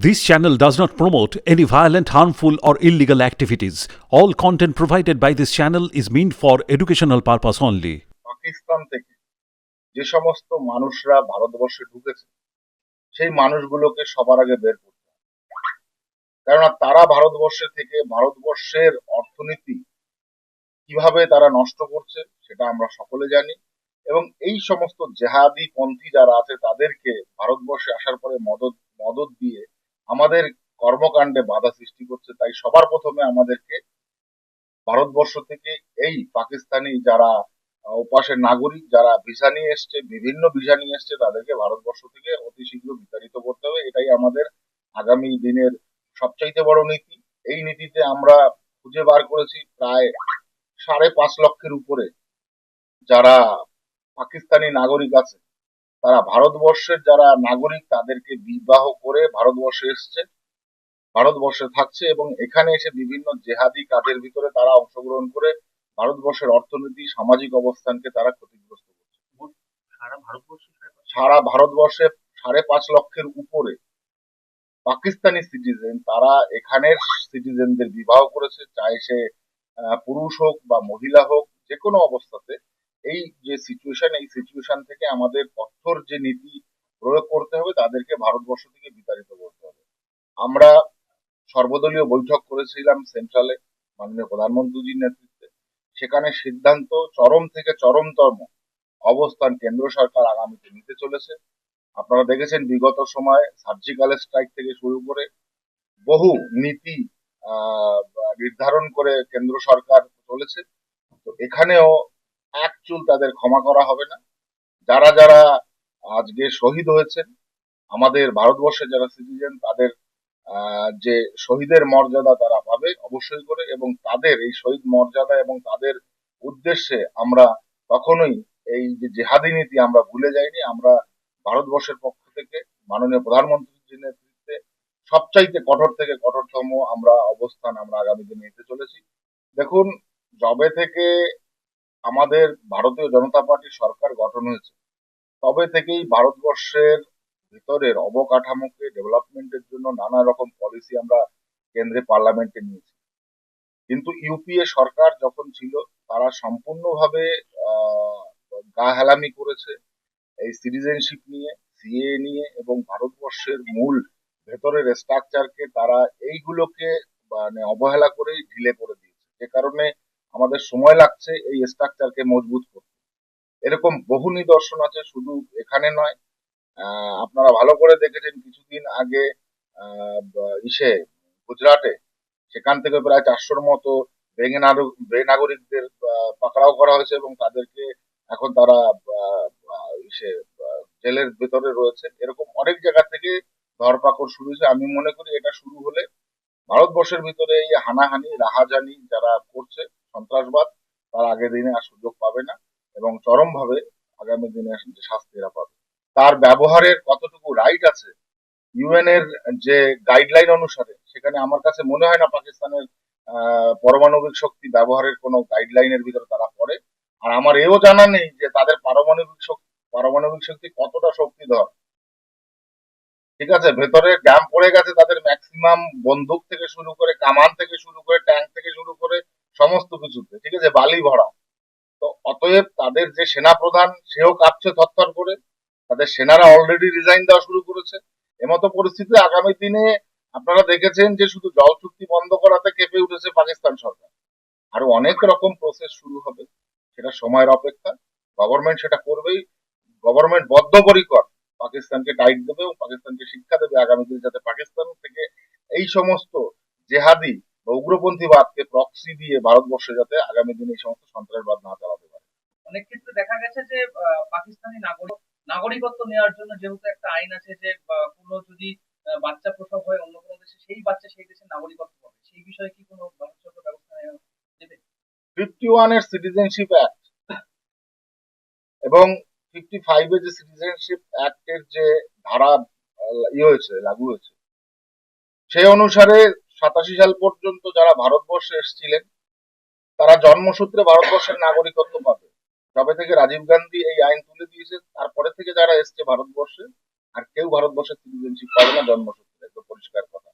This channel does not promote any violent, harmful, or illegal activities. All content provided by this channel is meant for educational purpose only. Pakistan থেকে যে সমস্ত মানুষরা ভারতবর্ষে ঢুকেছে সেই মানুষগুলোকে সবার আগে বের করতে কেননা তারা ভারতবর্ষে থেকে ভারতবর্ষের অর্থনীতি কীভাবে তারা নষ্ট করছে সেটা আমরা সকলে জানি এবং এই সমস্ত জেহাদি পন্থী যারা আছে তাদেরকে ভারতবর্ষে আসার পরে মদত মদত দিয়ে আমাদের কর্মকাণ্ডে বাধা সৃষ্টি করছে, তাই সবার প্রথমে আমাদেরকে ভারতবর্ষ থেকে এই পাকিস্তানি যারা ওপাশের নাগরিক, যারা ভিসা নিয়ে এসছে, বিভিন্ন ভিসা নিয়ে এসছে, তাদেরকে ভারতবর্ষ থেকে অতি শীঘ্র বিতাড়িত করতে হবে। এটাই আমাদের আগামী দিনের সবচাইতে বড় নীতি। এই নীতিতে আমরা খুঁজে বার করেছি প্রায় সাড়ে পাঁচ লক্ষের উপরে যারা পাকিস্তানি নাগরিক আছে। তারা ভারতবর্ষের যারা নাগরিক তাদেরকে বিবাহ করে ভারতবর্ষে এসছে ভারতবর্ষে থাকছে এবং এখানে এসে বিভিন্ন জেহাদি কাজের ভিতরে তারা অংশগ্রহণ করে ভারতবর্ষের অর্থনীতি সামাজিক অবস্থানকে তারা ক্ষতিগ্রস্ত করছে। সারা ভারতবর্ষে সাড়ে পাঁচ- সারা ভারতবর্ষে সাড়ে পাঁচ লক্ষের উপরে পাকিস্তানি সিটিজেন তারা এখানের সিটিজেনদের বিবাহ করেছে চাই সে পুরুষ হোক বা মহিলা হোক যে কোনো অবস্থাতে এই যে সিচুয়েশন এই সিচুয়েশন থেকে আমাদের কঠোর যে নীতি প্রয়োগ করতে হবে, তাদেরকে ভারতবর্ষ থেকে বিতাড়িত করতে হবে। আমরা সর্বদলীয় বৈঠক করেছিলাম সেন্ট্রালে মাননীয় প্রধানমন্ত্রীজির নেতৃত্বে। সেখানে সিদ্ধান্ত চরম থেকে চরমতম অবস্থান কেন্দ্র সরকার আগামীতে নিতে চলেছে। আপনারা দেখেছেন বিগত সময় সার্জিক্যাল স্ট্রাইক থেকে শুরু করে বহু নীতি নির্ধারণ করে কেন্দ্র সরকার চলেছে। তো এখানেও এক চুল তাদের ক্ষমা করা হবে না। যারা যারা আজকে শহীদ হয়েছেন, আমাদের ভারতবর্ষের যারা সিটিজেন তাদের যে শহীদের মর্যাদা তারা পাবে অবশ্যই করে এবং তাদের এই শহীদ মর্যাদা এবং তাদের উদ্দেশ্যে আমরা কখনোই এই যে জেহাদি নীতি আমরা ভুলে যাইনি। আমরা ভারতবর্ষের পক্ষ থেকে, মাননীয় প্রধানমন্ত্রীর নেতৃত্বে সবচাইতে কঠোর থেকে কঠোরতম আমরা অবস্থান আমরা আগামী দিনে নিতে চলেছি। দেখুন জবে থেকে আমাদের ভারতীয় জনতা পার্টির সরকার গঠন হয়েছে। তবে থেকেই ভারতবর্ষের ভিতরের অবকাঠামোকে ডেভেলপমেন্টের জন্য নানা রকম পলিসি আমরা কেন্দ্রে পার্লামেন্টে নিয়েছি। কিন্তু ইউপিএ সরকার যখন ছিল, তারা সম্পূর্ণভাবে গা হেলামি করেছে এই সিটিজেনশিপ নিয়ে, সিএ নিয়ে এবং ভারতবর্ষের মূল ভেতরের স্ট্রাকচারকে তারা এইগুলোকে মানে অবহেলা করেই ঢিলে করে দিয়েছে। যে কারণে আমাদের সময় লাগছে এই স্ট্রাকচারকে মজবুত করতে। এরকম বহু নিদর্শন আছে, শুধু এখানে নয়। আপনারা ভালো করে দেখেছেন কিছুদিন আগে ইসে, গুজরাটে, সেখান থেকে প্রায় চারশোর মতো বেনাগরিকদের পাকড়াও করা হয়েছে এবং তাদেরকে এখন তারা ইসে জেলের ভেতরে রয়েছে। এরকম অনেক জায়গা থেকে ধরপাকড় শুরু হয়েছে। আমি মনে করি এটা শুরু হলে ভারতবর্ষের ভিতরে এই হানাহানি, রাহাজানি যারা করছে সন্ত্রাসবাদ, তার আগের দিনে আর সুযোগ পাবে না এবং চরমভাবে আগামী দিনে যে শাস্তি এরা পাবে। তার ব্যবহারের কতটুকু রাইট আছে ইউএন এর যে গাইডলাইন অনুসারে, সেখানে আমার কাছে মনে হয় না পাকিস্তানের পারমাণবিক শক্তি ব্যবহারের কোনো গাইডলাইনের ভিতরে তারা পড়ে। আর আমার এও জানা নেই যে তাদের পারমাণবিক শক্তি পারমাণবিক শক্তি কতটা শক্তিধর। ঠিক আছে, ভেতরে ড্যাম পড়ে গেছে তাদের ম্যাক্সিমাম বন্দুক থেকে শুরু করে, কামান থেকে শুরু করে ট্যাঙ্ক থেকে শুরু করে সমস্ত কিছুতে, ঠিক আছে? বালি ভরা। তো অতএব তাদের যে সেনা প্রধান সেও কাঁপছে থরথর করে। তাদের সেনারা অলরেডি রিজাইন দেওয়া শুরু করেছে। এমতো পরিস্থিতিতে আগামী দিনে আপনারা দেখেছেন যে শুধু জল চুক্তি বন্ধ করাতে কেঁপে উঠেছে পাকিস্তান সরকার। আরও অনেক রকম প্রসেস শুরু হবে। সেটা সময়ের অপেক্ষা। গভর্নমেন্ট সেটা করবেই। গভর্নমেন্ট বদ্ধপরিকর পাকিস্তানকে টাইট দেবে এবং পাকিস্তানকে শিক্ষা দেবে আগামী দিনে, যাতে পাকিস্তান থেকে এই সমস্ত জেহাদি উগ্রপন্থীবাদকে প্রক্সি দিয়ে ভারতবর্ষে যাতে আগামী দিনে এই সমস্ত সন্ত্রাসবাদ না চালাতে পারে। অনেক ক্ষেত্রে দেখা গেছে যে পাকিস্তানি নাগরিক নাগরিকত্ব নেওয়ার জন্য যেহেতু একটা আইন আছে যে কোনো যদি বাচ্চা প্রসব হয় অন্য কোনো দেশে সেই বাচ্চা সেই দেশের নাগরিকত্ব পাবে। সেই বিষয়ে কি কোনো ভারত সরকার ব্যবস্থা নেবে? ফিফটি ওয়ানের সিটিজেনশিপ অ্যাক্ট এবং ফিফটি ফাইভের যে সিটিজেনশিপ অ্যাক্টের যে ধারা ইয়ে হয়েছে লাগু হয়েছে সেই অনুসারে সাতাশি সাল পর্যন্ত যারা ভারতবর্ষে এসেছিলেন, তারা জন্মসূত্রে ভারতবর্ষের নাগরিকত্ব পাবে। তবে থেকে রাজীব গান্ধী এই আইন তুলে দিয়েছে তারপরে থেকে যারা এসছে ভারতবর্ষে, আর কেউ ভারতবর্ষের সিটিজেনশিপ পাবে না জন্মসূত্রে পরিষ্কার পরিষ্কার